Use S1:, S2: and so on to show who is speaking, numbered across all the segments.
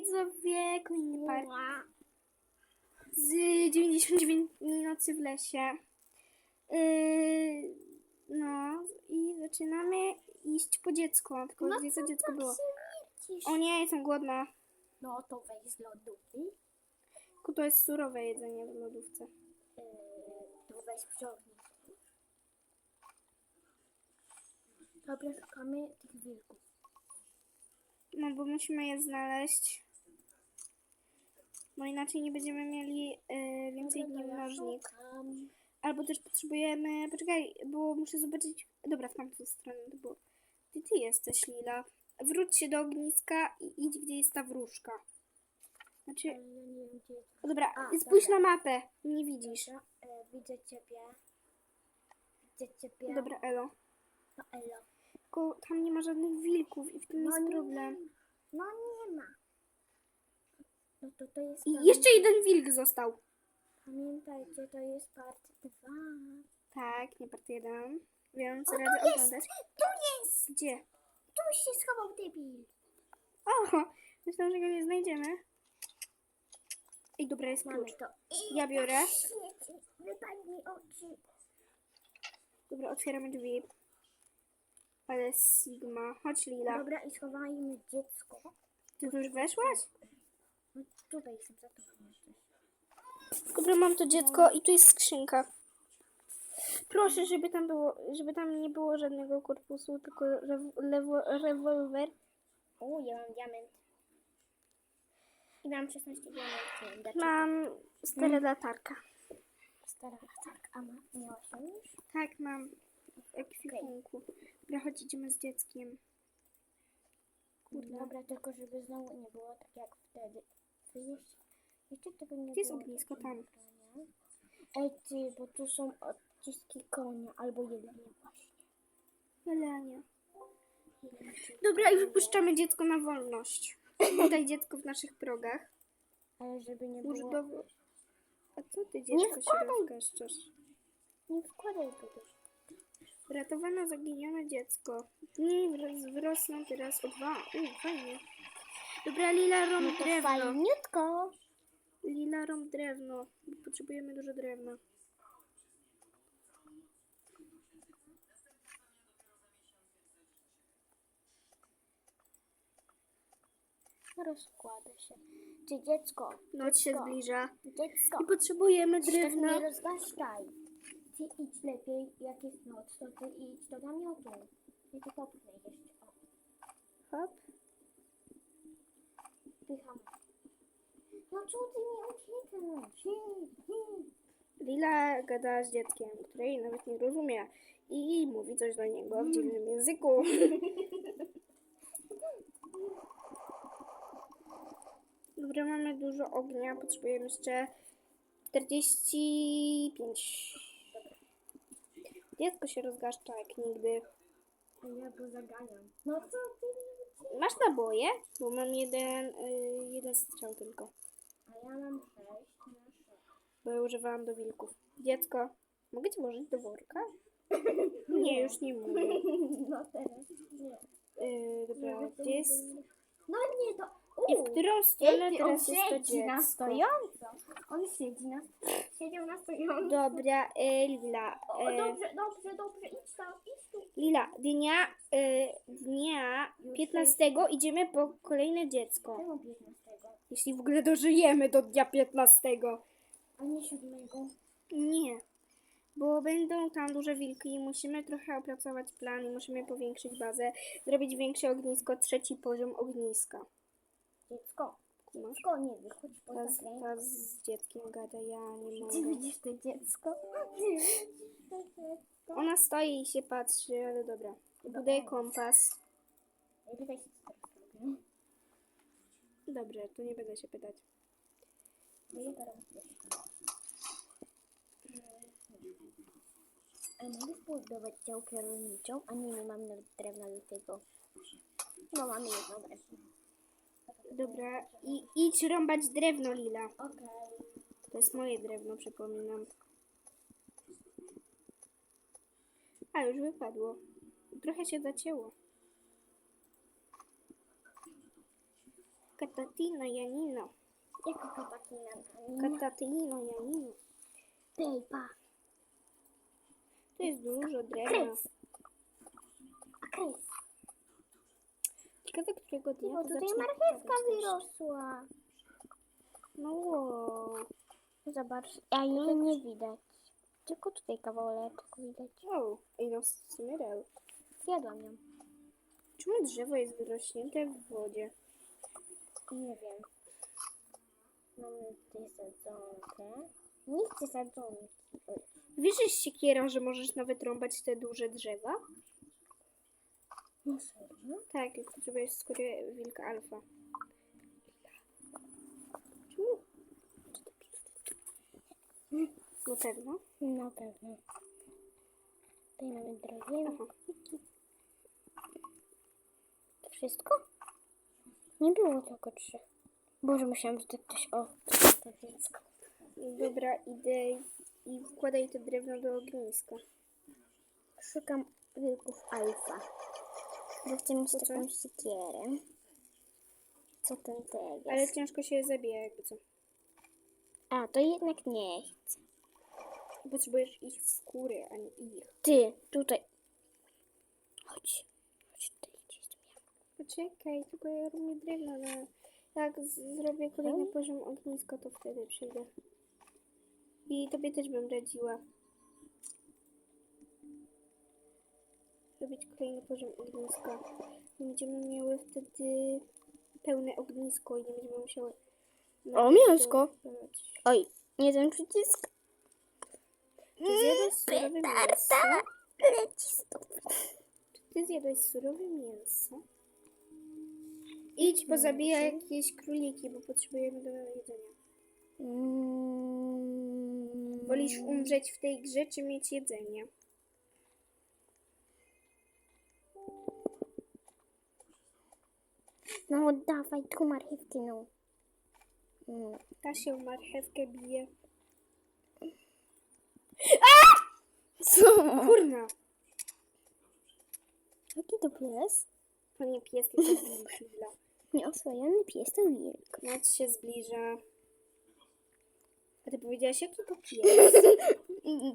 S1: widzowie, kolejny park z 99 dni nocy w lesie. Yy, no i zaczynamy iść po dziecko. Tylko
S2: No
S1: gdzie to dziecko było? O nie, jestem głodna.
S2: No to weź z lodówki.
S1: Tylko to jest surowe jedzenie w lodówce.
S2: Yy, to weź wciągnij. Dobra, szukamy tych wilków.
S1: No bo musimy je znaleźć. No inaczej nie będziemy mieli yy, więcej dni mnożnik. Albo też potrzebujemy. Poczekaj, bo muszę zobaczyć. Dobra, w tamtą stronę to było. Ty, ty jesteś, Lila. Wróć się do ogniska i idź, gdzie jest ta wróżka. Znaczy.
S2: Nie gdzie.
S1: O, dobra,
S2: A,
S1: spójrz
S2: dobra.
S1: na mapę. Nie widzisz.
S2: Dobra, e, widzę ciebie. Widzę ciebie.
S1: Dobra, Elo.
S2: No elo.
S1: Tylko tam nie ma żadnych wilków i w tym
S2: No
S1: jest
S2: nie
S1: problem.
S2: ma. No nie ma. No to to jest
S1: I jeszcze jeden wilk został.
S2: Pamiętajcie, to jest part 2.
S1: Tak, nie part jeden. Więc
S2: O, tu
S1: radzę
S2: jest!
S1: oglądać.
S2: Tu jest!
S1: Gdzie?
S2: Tu się schował debil.
S1: O! Myślałam, że go nie znajdziemy. Ej, dobra, jest
S2: Mamy
S1: klucz.
S2: to. I
S1: Ja biorę.
S2: tak świeci. Oczy.
S1: Dobra, otwieramy drzwi. Ale Sigma. Chodź, Lila.
S2: Dobra, i schowajmy dziecko.
S1: Ty tu już weszłaś?
S2: No tutaj jestem za jeszcze.
S1: Dobra, mam to dziecko i tu jest skrzynka. Proszę, żeby tam było, żeby tam nie było żadnego korpusu, tylko rewolwer.
S2: O, ja mam diament. I mam 16 diamentów.
S1: Mam stare latarka.
S2: Stara latarka. A ma, miałaś ją już?
S1: Tak, mam w ekwipunku. Dobra, chodź, idziemy z dzieckiem. Kurde.
S2: Dobra, tylko żeby znowu nie było tak jak wtedy. Jeszcze, jeszcze tego nie
S1: Gdzie jest
S2: było.
S1: ognisko? Tam.
S2: nagrania. Ej ty, bo tu są odciski konia albo jelenia właśnie.
S1: Jelenia. Dobra, i wypuszczamy dziecko na wolność. Tutaj dziecko w naszych progach.
S2: Ale żeby nie było...
S1: do... A co ty dziecko się
S2: wkładaj.
S1: rozgaszczasz?
S2: Nie wkładaj go do...
S1: Ratowano zaginione dziecko. Dni wr- wzrosną teraz o dwa. U, fajnie. Dobra, Lila rom
S2: No to
S1: drewno.
S2: fajniutko.
S1: Lila rom drewno. Potrzebujemy dużo drewna.
S2: Rozkłada się. Czy dziecko?
S1: Noc się
S2: dziecko,
S1: zbliża.
S2: Dziecko.
S1: I potrzebujemy
S2: Ty tak
S1: drewna.
S2: nie rozgaszczaj. Ty idź lepiej, jak jest noc, to ty idź do namiotu. Ja to popchnę jeszcze.
S1: Hop.
S2: Pycham. No co ty mi uciekasz?
S1: Lila gada z dzieckiem, które jej nawet nie rozumie. I mówi coś do niego w dziwnym języku. Dobra, mamy dużo ognia. Potrzebujemy jeszcze 45. Dziecko się rozgaszcza jak nigdy.
S2: Ja go zaganiam. No co ty?
S1: Masz naboje? Bo mam jeden, y, jeden strzał tylko.
S2: A ja mam sześć na sześć.
S1: Bo ja używałam do wilków. Dziecko, mogę cię włożyć do worka? Nie, już nie mogę.
S2: No teraz nie.
S1: Yy, dobra, gdzie jest...
S2: No nie, to...
S1: I w którą stronę
S2: Ej, on
S1: teraz jest to
S2: siedzi na
S1: dziecko?
S2: stojąco. On siedzi na... Siedział na stojąco.
S1: Dobra, y, Lila.
S2: O,
S1: y,
S2: dobrze, dobrze, dobrze, idź tam, idź tu.
S1: Lila, dnia, y, dnia 15 idziemy po kolejne dziecko.
S2: Czemu 15?
S1: Jeśli w ogóle dożyjemy do dnia 15.
S2: A nie 7?
S1: Nie, bo będą tam duże wilki i musimy trochę opracować plan i musimy powiększyć bazę, zrobić większe ognisko, trzeci poziom ogniska.
S2: Dziecko,
S1: Kumasz?
S2: dziecko, nie wychodź
S1: Ta, z-
S2: grę.
S1: ta z dzieckiem gada, ja nie mogę.
S2: widzisz to dziecko? Ty widzisz to dziecko?
S1: Ona stoi i się patrzy, ale dobra. Buduję kompas. Dobrze, to nie będę się pytać.
S2: Bo ja teraz dziecko. A mogę zbudować działkę rolniczą? A nie, nie mam nawet drewna do tego. No mamy jedno drewno.
S1: Dobra, i idź rąbać drewno, Lila.
S2: Okej.
S1: To jest moje drewno, przypominam. A, już wypadło. Trochę się zacięło. Katatina Janina.
S2: Jaka katakina?
S1: Katatina Janina.
S2: Pejpa.
S1: To jest dużo drewna.
S2: Krys. Krys.
S1: Ciekawe, którego dnia
S2: Bo
S1: to
S2: tutaj
S1: zacznie
S2: marchewka
S1: padać deszcz.
S2: wyrosła.
S1: No wow.
S2: Zobacz, a jej nie widać. Tylko tutaj kawałeczek widać.
S1: Wow. Ej, no w sumie real.
S2: Zjadłam ją.
S1: Czemu drzewo jest wyrośnięte w wodzie?
S2: Nie wiem. Mamy tutaj sadzonkę. Nie chcę sadzonki. Oj.
S1: Wiesz, że z siekierą, że możesz nawet rąbać te duże drzewa?
S2: No serio?
S1: Tak, tylko potrzebujesz skóry wilka alfa. Na pewno.
S2: Na pewno. Tutaj mamy drewno.
S1: Aha.
S2: To wszystko? Nie było tylko trzy. Boże, musiałam, że to ktoś... O, to dziecko.
S1: Dobra, idę i wkładaj to drewno do ogniska.
S2: Szukam wilków alfa. Bo chcę mieć
S1: co?
S2: taką siekierę. Co ten teraz?
S1: Ale ciężko się zabija, jakby co.
S2: A, to jednak nie chcę.
S1: Potrzebujesz ich skóry, a nie ich.
S2: Ty, tutaj. Chodź. Chodź tutaj gdzieś tu miałam.
S1: Poczekaj, tylko ja robię drewno na... Jak z- zrobię kolejny poziom ogniska, to wtedy przyjdę. I tobie też bym radziła. Robić kolejny poziom ogniska. Będziemy miały wtedy pełne ognisko i nie będziemy musiały...
S2: O, mięsko. Oj, nie ten przycisk.
S1: Zjadłeś surowe mięso?
S2: Leci.
S1: Czy ty zjadłeś surowe mięso? Idź, pozabijaj jakieś króliki, bo potrzebujemy do jedzenia.
S2: Mm.
S1: Wolisz umrzeć w tej grze, czy mieć jedzenie?
S2: No dawaj tu marchewki, no. Mm.
S1: Ta się marchewkę bije.
S2: Co?
S1: Kurna!
S2: Jaki to pies?
S1: To nie pies, tylko wilk.
S2: Nieoswojony pies to wilk.
S1: Noc się zbliża. A ty powiedziałaś, jaki to pies?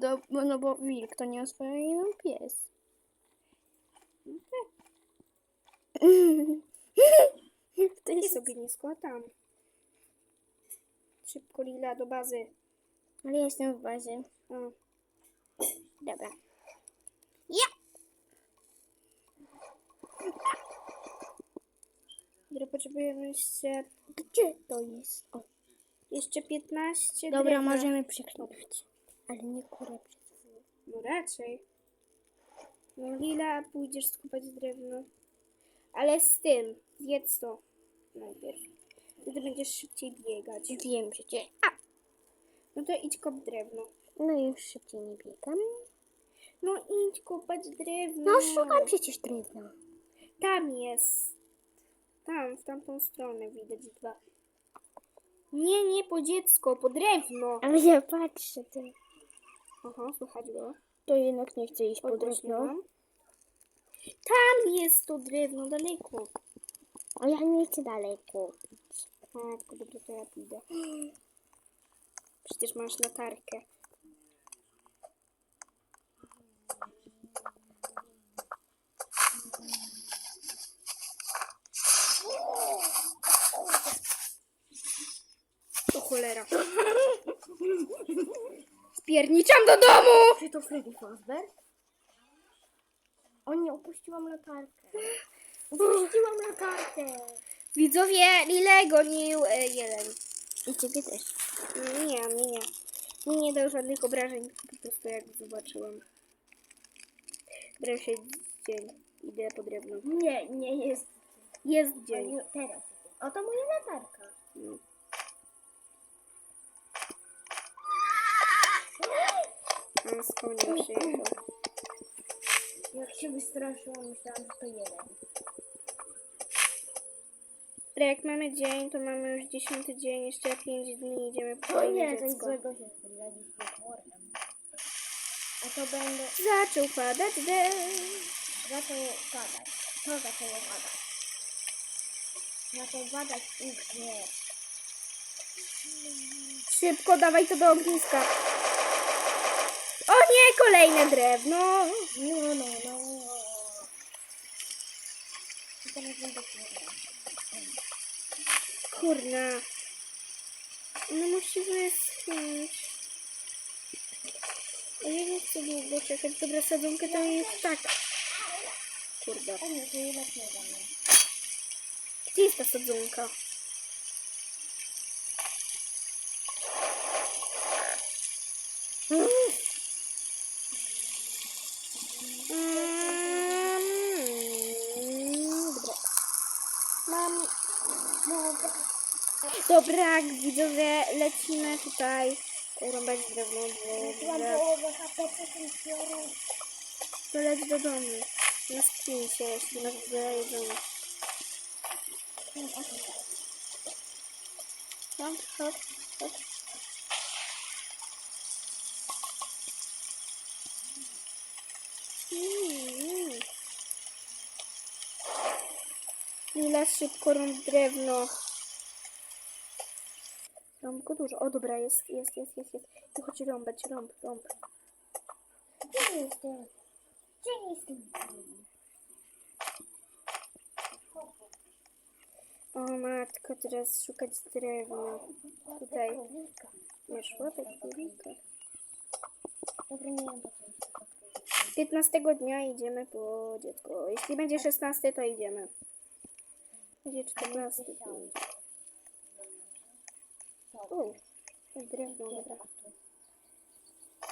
S2: Do, no bo wilk to nieoswojony pies. to
S1: I
S2: jest...
S1: sobie nisko, a tam. Szybko, Lila, do bazy.
S2: Ale jestem w bazie.
S1: O.
S2: Dobra. Ja!
S1: Dobra, potrzebujemy jeszcze,
S2: Gdzie to jest? O.
S1: jeszcze 15
S2: Dobra,
S1: drewna.
S2: możemy przeklinać. Ale nie kurę.
S1: No raczej. No Lila, pójdziesz skupać drewno. Ale z tym, zjedz to najpierw. Wtedy będziesz szybciej biegać.
S2: Wiem przecież. A!
S1: No to idź kop drewno.
S2: No już szybciej nie biegam.
S1: No idź kopać drewno.
S2: No szukam przecież drewna.
S1: Tam jest. Tam, w tamtą stronę widać dwa. Nie, nie po dziecko, po drewno.
S2: Ale ja patrzę, ty.
S1: Aha, słychać go.
S2: To jednak nie chcę iść po drewno.
S1: Tam jest to drewno, daleko.
S2: A ja nie chcę.
S1: A, tylko dobra, to ja pójdę. Przecież masz latarkę. O cholera. Spierniczam do domu!
S2: Czy to Freddy Fazbear? O nie, opuściłam latarkę. Opuściłam latarkę.
S1: Widzowie, Lile gonił e, jeden.
S2: I ciebie też.
S1: Nie, mnie nie. Mnie nie dał żadnych obrażeń, po prostu jak zobaczyłam. Teraz się dzień. Idę po drewno.
S2: Nie, nie jest.
S1: Jest dzień.
S2: Nie, teraz. Oto moja latarka.
S1: No. A z koniem przyjechał.
S2: Jak się wystraszyłam, myślałam, że to jeden.
S1: Dobra, jak mamy dzień, to mamy już dziesiąty dzień, jeszcze pięć dni idziemy po
S2: O
S1: kolejne
S2: nie, coś
S1: dziecko.
S2: złego się strzelaliśmy chorem. A to będę...
S1: Zaczął padać deszcz.
S2: Zaczęło padać. To zaczęło padać. To badać pięknie.
S1: Szybko, dawaj to do ogniska. O nie, kolejne drewno.
S2: No, no, no.
S1: Kurna. No musi wyschnąć. Ja nie chcę długo czekać. Dobra, sadzonkę to jest tak. Kurde. Gdzie jest ta sadzonka? Mm, Dobra. Mam. Dobra, widzowie, lecimy tutaj rąbać drewno.
S2: Biorę.
S1: To leć do domu. Na spincie, jeśli masz w ogóle jedzenie. Hop, hop, hop. Mm. Lila szybko rąb drewno. Go dużo. O dobra, jest, jest, jest, jest, jest. Tu chodź rąbać, rąb, rąb.
S2: Gdzie jestem? Gdzie jestem?
S1: O matko, teraz szukać drewna. Tutaj. Weszło tak chwilkę.
S2: Dobra, nie to.
S1: 15 dnia idziemy po dziecko. Jeśli będzie 16, to idziemy. Będzie 14. to idzie. O, drewno, dobra.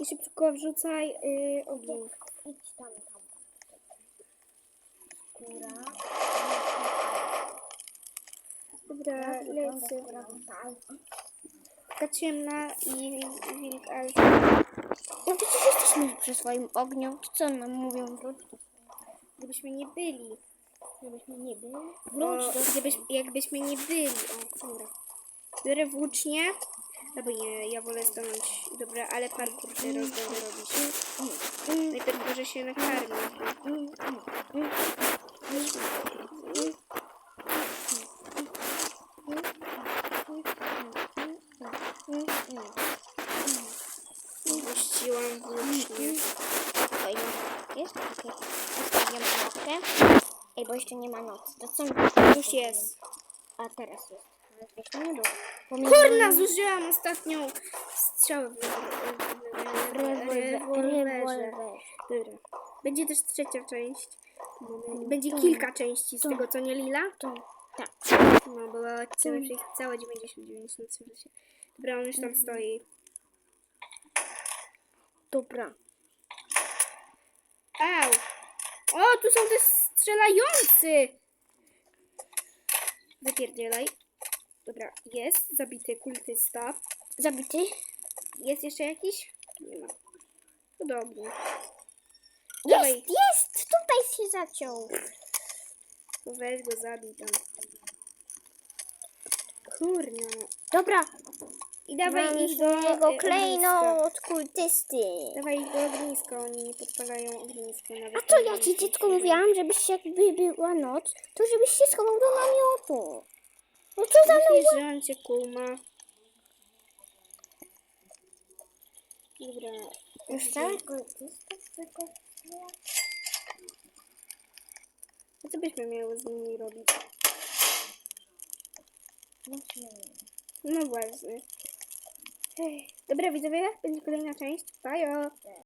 S1: I szybko wrzucaj y, ogień.
S2: Idź tam, tam. Skóra.
S1: Dobra, lecę.
S2: Tak.
S1: Taka ciemna i wilk, ale...
S2: No przecież jesteśmy przy swoim ogniu. To co nam mówią? Wróć.
S1: Gdybyśmy nie byli.
S2: Żebyśmy nie byli. Wróć do
S1: gdybyś, jakbyśmy nie byli. O, dobra. Biorę włócznie. Albo nie, ja wolę stanąć. Dobra, ale parkour teraz będę robić. Najpierw może się nakarmić. Puściłam włócznie.
S2: Fajnie. Jest takie. Zostawiam kropkę. Ej, bo jeszcze nie ma nocy. To co?
S1: Już jest.
S2: A teraz jest. Nie było.
S1: Kurna, zużyłam ostatnią strzałę w
S2: Rewolwer.
S1: rewolwerze. Dobra. Będzie też trzecia część. Będzie kilka części z tego, co nie Lila?
S2: To, tak.
S1: No, bo chcemy przejść całe 99 na się. Dobra, on już tam stoi.
S2: Dobra.
S1: Au! O, tu są te strzelający! Wypierdzielaj. Dobra, jest zabity kultysta.
S2: Zabity?
S1: Jest jeszcze jakiś? Nie ma. Podobnie.
S2: Jest,
S1: Dawaj.
S2: jest! Tutaj się zaciął.
S1: To weź go, zabij tam. Kurna.
S2: Dobra.
S1: I dawaj ich do
S2: swojego
S1: e,
S2: klejnot kultysty.
S1: Dawaj ich do ogniska, oni nie podpalają ogniska nawet.
S2: A to ja ci dziecko mówiłam, żebyś jakby była noc, to żebyś się schował do namiotu. No co za
S1: Myślisz, że on cię kuma? Dobra.
S2: Kultysty tylko...
S1: A co byśmy miały z nimi robić? No właśnie. Dobra widzowie, będzie kolejna część. Bajo!